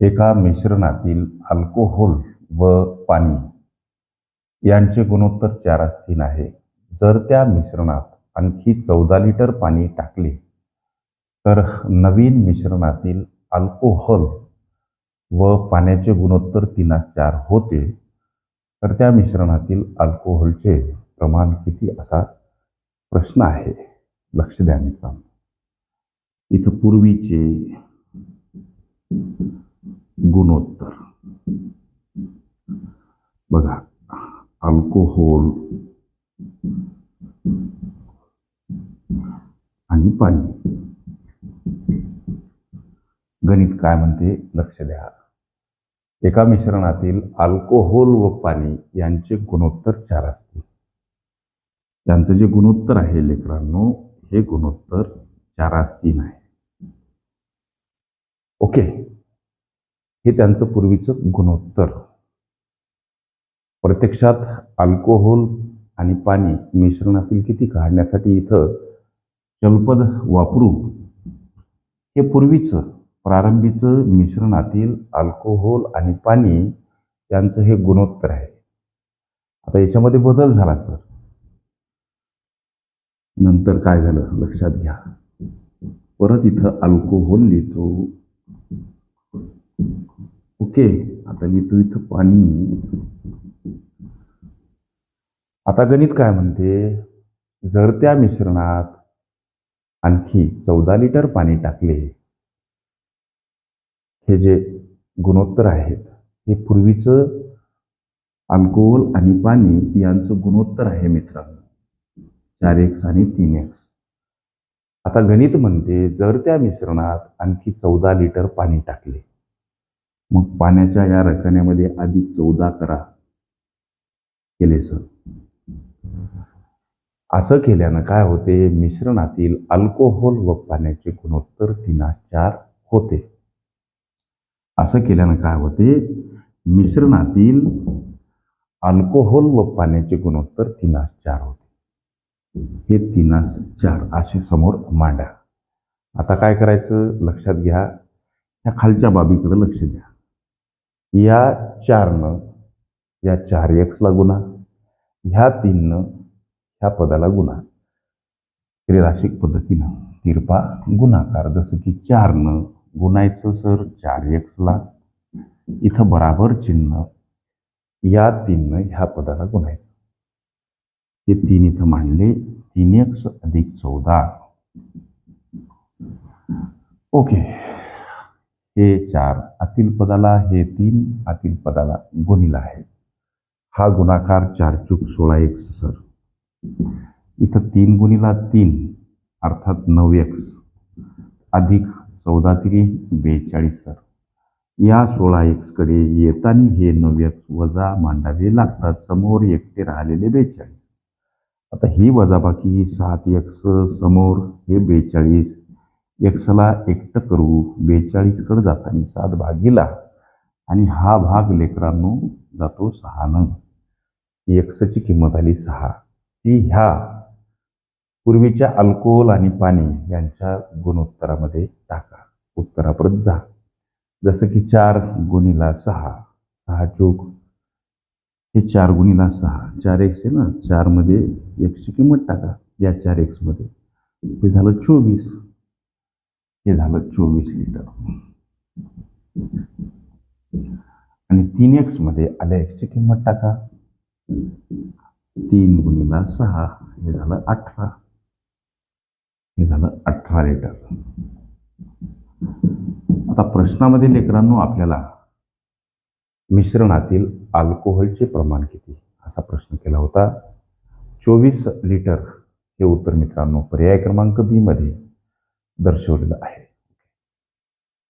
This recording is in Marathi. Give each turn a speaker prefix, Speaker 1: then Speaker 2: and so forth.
Speaker 1: एका मिश्रणातील अल्कोहोल व पाणी यांचे गुणोत्तर चार तीन आहे. जर त्या मिश्रणात आणखी चौदा लिटर पाणी टाकले तर नवीन मिश्रणातील अल्कोहोल व पाण्याचे गुणोत्तर तीनास चार होते तर त्या मिश्रणातील अल्कोहोलचे प्रमाण किती असा प्रश्न आहे. लक्ष द्या मित्रांनो. इथं पूर्वीचे गुणोत्तर. बघा अल्कोहोल आणि पाणी. गणित काय म्हणते? लक्ष द्या. एका मिश्रणातील अल्कोहोल व पाणी यांचे गुणोत्तर चार असतील. त्यांचं जे गुणोत्तर आहे लेकरांनो हे गुणोत्तर चार तीन आहे. ओके? हे त्यांचं पूर्वीचं गुणोत्तर. प्रत्यक्षात अल्कोहोल आणि पाणी मिश्रणातील किती काढण्यासाठी इथं चलपद वापरू? हे पूर्वीचं प्रारंभीचं मिश्रणातील अल्कोहोल आणि पाणी त्यांचं हे गुणोत्तर आहे. आता याच्यामध्ये बदल झाला सर. नंतर काय झालं? लक्षात घ्या. परत इथं अल्कोहोल लिहितो. ओके आता लिहितो इथं पाणी. आता गणित काय म्हणते? जर त्या मिश्रणात आणखी चौदा लिटर पाणी टाकले. हे जे गुणोत्तर आहेत हे पूर्वीचं अल्कोहोल आणि पाणी यांचं गुणोत्तर आहे मित्रांनो. चार एक्स आणि तीन एक्स आता गणित म्हणते जर त्या मिश्रणात आणखी चौदा लिटर पाणी टाकले. मग पाण्याच्या या रकान्यामध्ये आधी चौदा करा. केले सर. असं केल्यानं काय होते? मिश्रणातील अल्कोहोल व पाण्याचे गुणोत्तर तीना चार होते. असं केल्यानं काय होते? मिश्रणातील अल्कोहोल व पाण्याचे गुणोत्तर तीनास चार होते. हे तीनास चार असे समोर मांडा. आता काय करायचं? लक्षात घ्या. या खालच्या बाबीकडे लक्ष द्या. या चारनं या चार एक्सला गुन्हा ह्या तीननं ह्या पदाला गुन्हा त्रिराशिक पद्धतीनं तिरपा गुणाकार जसं की चारनं गुणायचं सर चार एक्सला. इथं बराबर चिन्ह या तीननं ह्या पदाला गुणायचं. हे तीन इथं मांडले तीन एक्स अधिक चौदा. ओके. हे चार आतील पदाला हे तीन आतील पदाला गुणिला आहे. हा गुणाकार चार चूक सोळा एक्स सर. इथं तीन गुणिला तीन अर्थात नऊ एक्स. अधिक चौदा तिरी बेचाळीस सर. या सोळा एक्सकडे येताना हे नऊ एक्स वजा मांडावे लागतात. समोर एकटे राहिलेले बेचाळीस. आता ही वजाबाकी सात एक्स समोर हे बेचाळीस एक्सला एकटं करू बेचाळीसकडं जाताना सात भागीला. आणि हा भाग लेकरांनो जातो सहानं एक्सची किंमत आली सहा. ती ह्या पूर्वीच्या अल्कोहोल आणि पाणी यांच्या गुणोत्तरामध्ये टाका. उत्तरापर्यंत जा. जसं की चार गुणीला सहा सहा चोक. हे चार गुणीला सहा. चार एक्स आहे ना? चारमध्ये एक्सची किंमत टाका. या चार एक्समध्ये. ते झालं चोवीस. हे झालं चोवीस लिटर. आणि तीन एक्समध्ये आल्या एक्सची किंमत टाका. तीन गुणीला सहा हे झालं अठरा. हे झालं अठरा लिटर. आता प्रश्नामध्ये लेकरांनो आपल्याला मिश्रणातील अल्कोहोलचे प्रमाण किती? असा प्रश्न केला होता. चोवीस लिटर हे उत्तर मित्रांनो पर्याय क्रमांक बी मध्ये दर्शवलेलं आहे.